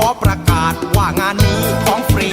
ขอประกาศว่างานนี้ของฟรี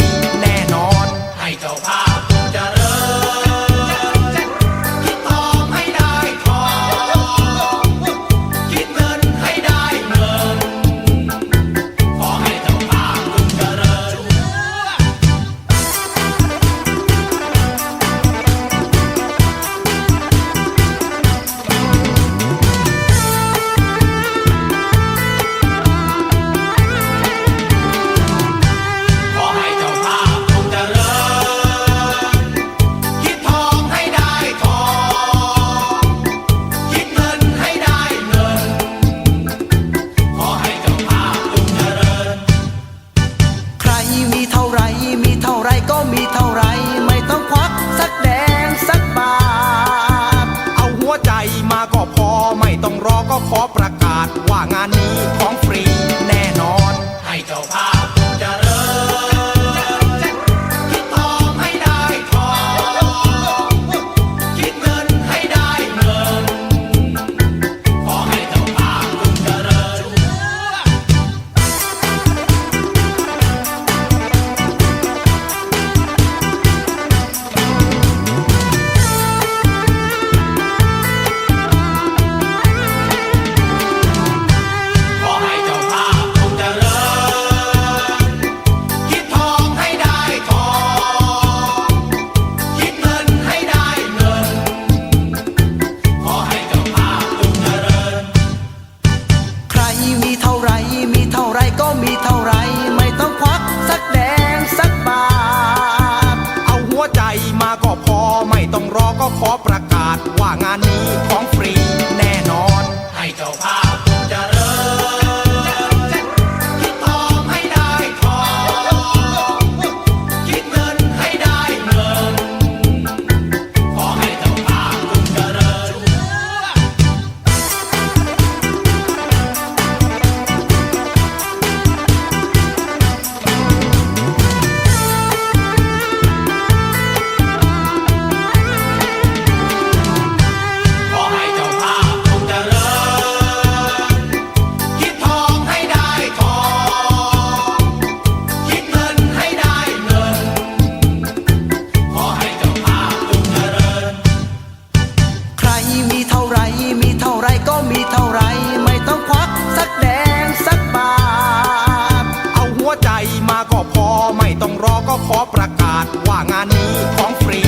ไรก็มีเท่าไร ไม่ต้องควักสักแดงสักบาท เอาหัวใจมาก็พอไม่ต้องรอก็ขอประกาศว่างานนี้ของฟรีแน่นอน ให้เจ้าภาพ ก็พอไม่ต้องรอก็ขอประกาศว่างานนี้ของฟรีแน่นอน ให้เจ้าภาพจะ ไร มีเท่าไรก็มีเท่าไร ไม่ต้องควักสักแดงสักบาท เอาหัวใจมาก็พอ ไม่ต้องรอก็ขอประกาศว่างานนี้ของฟรี